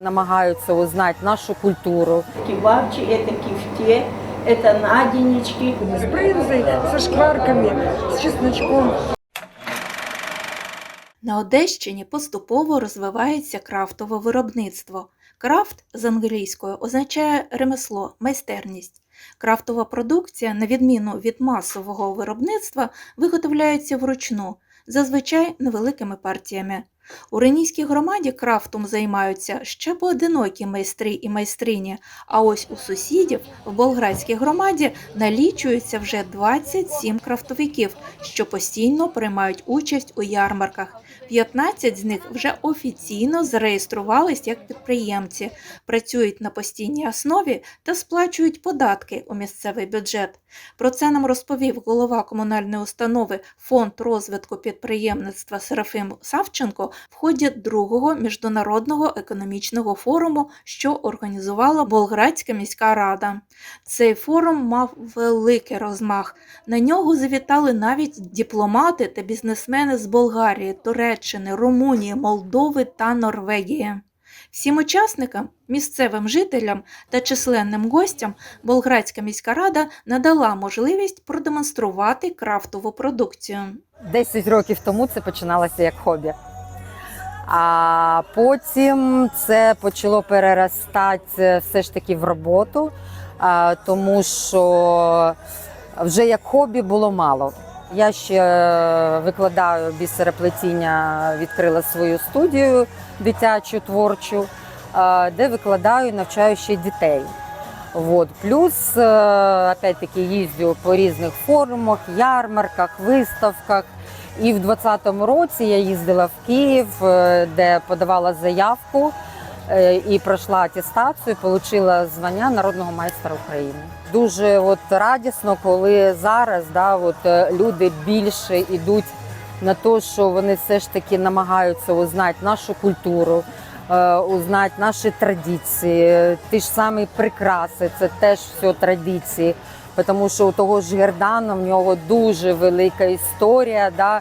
намагаються узнати нашу культуру. Кебабчи, это кифте, это наденечки. с брынзой, со шкварками, с чесночком. На Одещині поступово розвивається крафтове виробництво. Крафт з англійською означає ремесло, майстерність. Крафтова продукція, на відміну від масового виробництва, виготовляється вручну, зазвичай невеликими партіями. У ренійській громаді крафтом займаються ще поодинокі майстри і майстрині, а ось у сусідів в болградській громаді налічується вже 27 крафтовиків, що постійно приймають участь у ярмарках. 15 з них вже офіційно зареєструвались як підприємці, працюють на постійній основі та сплачують податки у місцевий бюджет. Про це нам розповів голова комунальної установи Фонд розвитку підприємництва Серафим Савченко в ході другого міжнародного економічного форуму, що організувала Болградська міська рада. Цей форум мав великий розмах. На нього завітали навіть дипломати та бізнесмени з Болгарії, Туреччини, Румунії, Молдови та Норвегії. Всім учасникам, місцевим жителям та численним гостям Болградська міська рада надала можливість продемонструвати крафтову продукцію. 10 років тому це починалося як хобі. А потім це почало переростати все ж таки в роботу, тому що вже як хобі було мало. Я ще викладаю бісероплетіння, відкрила свою студію дитячу творчу, де викладаю навчаю ще дітей. Вот. Плюс, е, опять-таки, їздю по різних форумах, ярмарках, виставках. І в 2020 році я їздила в Київ, е, де подавала заявку е, і пройшла атестацію, отримала звання народного майстра України. Дуже от радісно, коли зараз да, от, е, люди більше йдуть на те, що вони все ж таки намагаються узнати нашу культуру, узнати наші традиції, ті ж самі прикраси, це теж все традиції. Тому що у того ж Гердана в нього дуже велика історія. Да?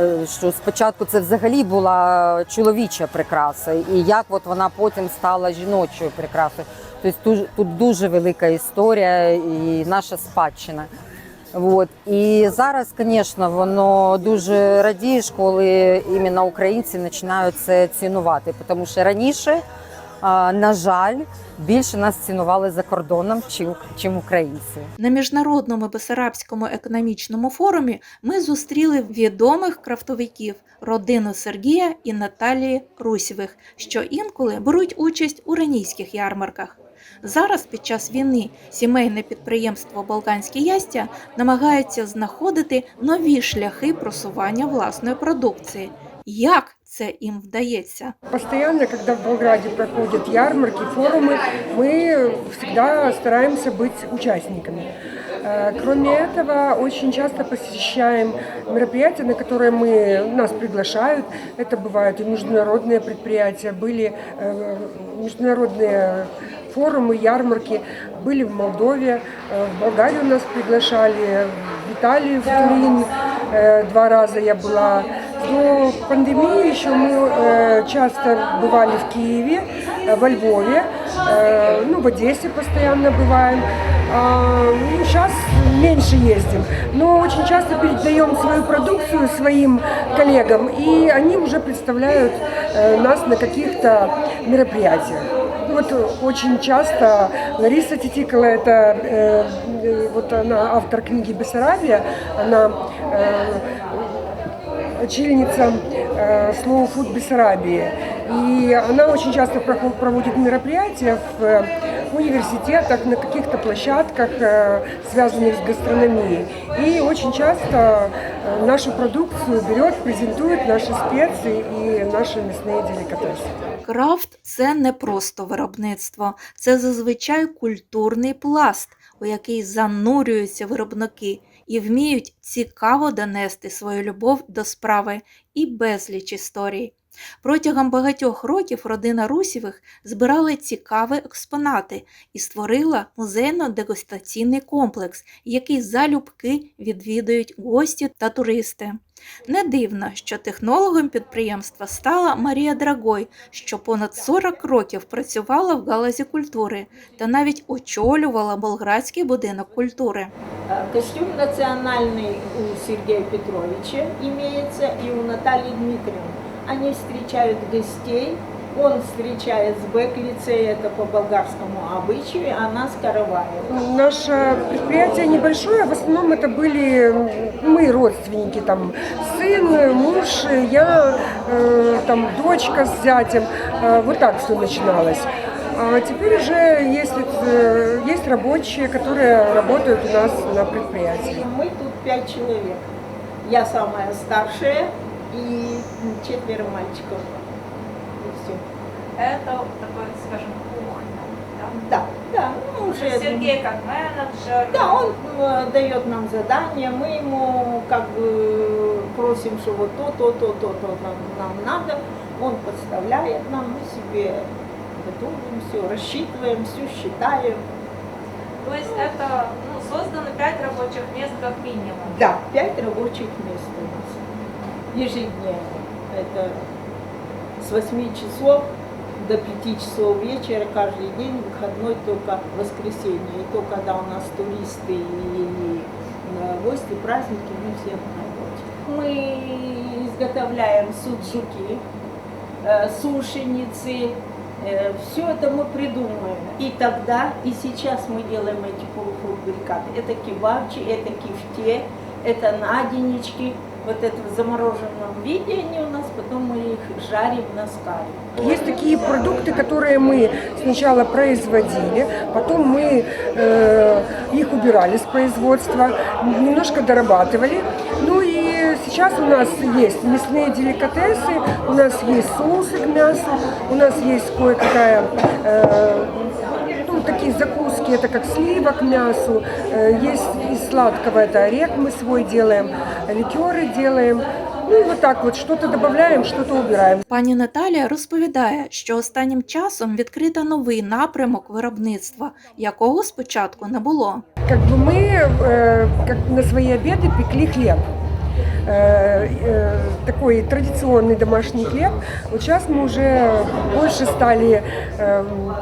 е, Що спочатку це взагалі була чоловіча прикраса, і як от вона потім стала жіночою прикрасою. Тобто тут, дуже велика історія і наша спадщина. От. І зараз, звісно, воно дуже радієш, коли іменно українці починають це цінувати. Тому що раніше, на жаль, більше нас цінували за кордоном, чим, чим українці. На міжнародному Бесарабському економічному форумі ми зустріли відомих крафтовиків родину Сергія і Наталії Русєвих, що інколи беруть участь у ренійських ярмарках. Зараз під час війни сімейне підприємство Балканське ястя намагається знаходити нові шляхи просування власної продукції. Як це їм вдається? Постоянно, когда в Болграде проходят ярмарки, форумы, мы всегда стараемся быть участниками. Э, Кроме этого, очень часто посещаем мероприятия, на которые мы, нас приглашают. Это бывают и международные предприятия, были э, международные форумы, ярмарки, были в Молдове, э, в Болгарию нас приглашали, в Италию, в Турин э, два раза я была. До пандемии еще мы э, часто бывали в Киеве, э, во Львове, э, ну, в Одессе постоянно бываем. А, ну, сейчас меньше ездим, но очень часто передаем свою продукцию своим коллегам, и они уже представляют э, нас на каких-то мероприятиях. Вот э, очень часто Лариса Титикова, это э, э, вот она автор книги «Бессарабия», она э, очельница э, Slow Food Бессарабии. И она очень часто проход- проводит мероприятия в э, университетах, на каких-то площадках, э, связанных с гастрономией. И очень часто э, нашу продукцию берет, презентует наши специи и наши мясные деликатесы. Крафт це не просто виробництво, це зазвичай культурний пласт, у який занурюються виробники і вміють цікаво донести свою любов до справи і безліч історій. Протягом багатьох років родина Русєвих збирала цікаві експонати і створила музейно-дегустаційний комплекс, який залюбки відвідують гості та туристи. Не дивно, що технологом підприємства стала Марія Драгой, що понад 40 років працювала в галузі культури та навіть очолювала Болградський будинок культури. Костюм національний у Сергія Петровича імеється і у Наталії Дмитрівни. Вони зустрічають гостей, он встречает с бэк-лицея, это по болгарскому обычаю, а она с Караваева. Наше предприятие небольшое, в основном это были мы родственники, там сын, муж, я, э, там дочка с зятем, Э, вот так все начиналось. А теперь уже есть, э, есть рабочие, которые работают у нас на предприятии. Мы тут пять человек. Я самая старшая и четверо мальчиков. Это такой, скажем, кухня. Да, да, ну Да? уже... Сергей как менеджер. Да, он э, дает нам задание, мы ему как бы просим, что вот то, то, то, то, то нам, нам надо. Он подставляет нам, мы себе готовим все, рассчитываем, все считаем. То есть это ну, созданы пять рабочих мест как минимум. Да, пять рабочих мест у нас ежедневно. Это с 8 часов до 5 часов вечера каждый день, выходной только воскресенье. И то, когда у нас туристы и э, гости, праздники, мы все на работе. Мы изготовляем суджуки, э, сушеницы, все это мы придумаем. И тогда, и сейчас мы делаем эти полуфабрикаты. Это кебабчи, это кифте, это наденечки. Вот это в замороженном виде они у нас, потом мы их жарим на скале. Есть такие продукты, которые мы сначала производили, потом мы э, их убирали с производства, немножко дорабатывали. Ну и сейчас у нас есть мясные деликатесы, у нас есть соусы к мясу, у нас есть кое-какая э, ну, такие закуски, это как слива к мясу, э, есть из сладкого, это орех мы свой делаем, ликеры делаем. Ну и вот так вот, что-то добавляем, что-то убираем. Пані Наталія розповідає, що останнім часом відкрито новий напрямок виробництва, якого спочатку не було. Как бы мы э, как на свои обеды пекли хлеб. Э, э, такой традиционный домашний хлеб. Вот сейчас мы уже больше стали эм,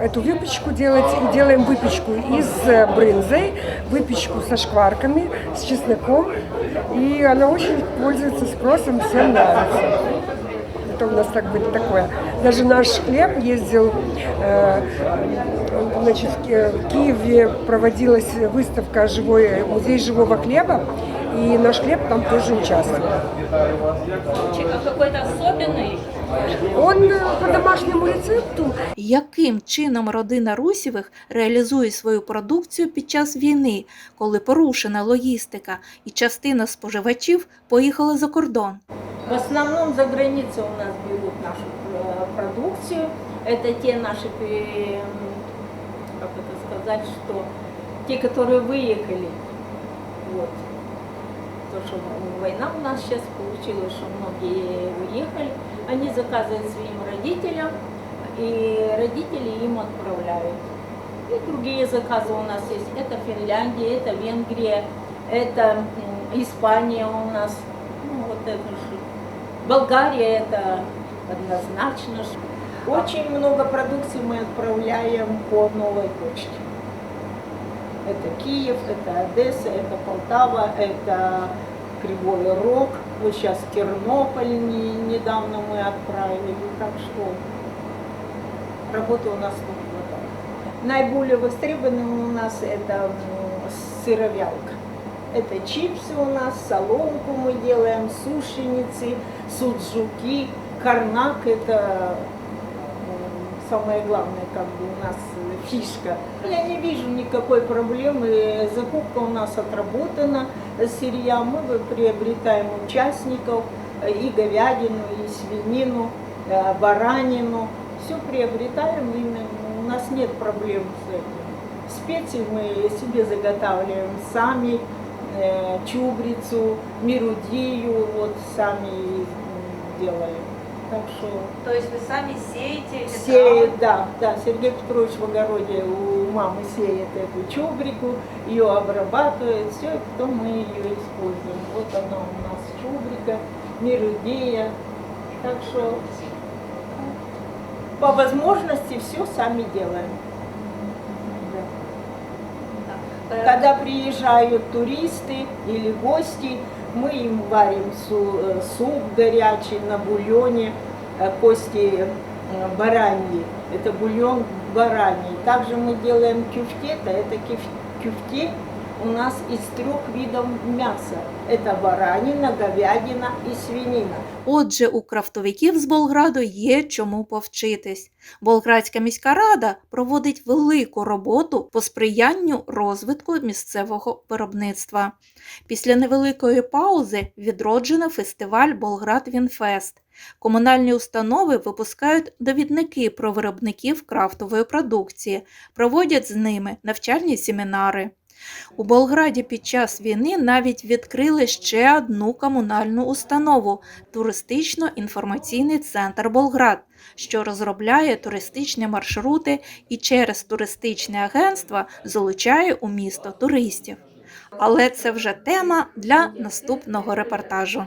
эту выпечку делать и делаем выпечку из э, брынзы, выпечку со шкварками, с чесноком. И она очень пользуется спросом, всем нравится. Это у нас так будет такое. Даже наш хлеб ездил, э, значит, Ки- в Киеве проводилась выставка живой, музей живого хлеба, и наш хлеб там тоже участвовал. Какой-то особенный. Он э, по домашнему рецепту Яким чином родина Русєвих реалізує свою продукцію під час війни, коли порушена логістика і частина споживачів поїхала за кордон? В основном за границей у нас берут нашу э, продукцию. Это те наши, э, как это сказать, что те, которые выехали. Вот. То, что война у нас сейчас получилась, что многие уехали, Они заказывают своим родителям, и родители им отправляют. И другие заказы у нас есть. Это Финляндия, это Венгрия, это Испания у нас. Ну, вот это же. Болгария это однозначно. Очень много продукции мы отправляем по новой почте. Это Киев, это Одесса, это Полтава, это Кривой Рог. Вот сейчас Тернополь не- недавно мы отправили. Так что работы у нас тут хватает. Наиболее востребованным у нас это сыровялка. Это чипсы у нас, соломку мы делаем, сушеницы, суджуки, карнак это самое главное, как бы у нас фишка. Я не вижу никакой проблемы. Закупка у нас отработана сырья. Мы приобретаем участников э, и говядину, и свинину, э, баранину. Все приобретаем, именно у нас нет проблем с этим. Специи мы себе заготавливаем сами, э, чубрицу, мирудию вот сами делаем. Так что То есть вы сами сеете сеет, да, да, Сергей Петрович в огороде у мамы сеет эту чубрику, ее обрабатывает, все, и потом мы ее используем. Вот она у нас Чубрика, Мирудея. Так что по возможности все сами делаем. Да. Когда приезжают туристы или гости, мы им варим э, суп горячий на бульоне, э, кости э, бараньи. Это бульон бараний. Также мы делаем кюфтета. Это кюф- кюфте у нас из трех видов мяса. Это баранина, говядина и свинина. Отже, у крафтовиків з Болграду є чому повчитись. Болградська міська рада проводить велику роботу по сприянню розвитку місцевого виробництва. Після невеликої паузи відроджено фестиваль Болград Вінфест. Комунальні установи випускають довідники про виробників крафтової продукції, проводять з ними навчальні семінари. У Болграді під час війни навіть відкрили ще одну комунальну установу туристично-інформаційний центр Болград, що розробляє туристичні маршрути і через туристичне агентство залучає у місто туристів. Але це вже тема для наступного репортажу.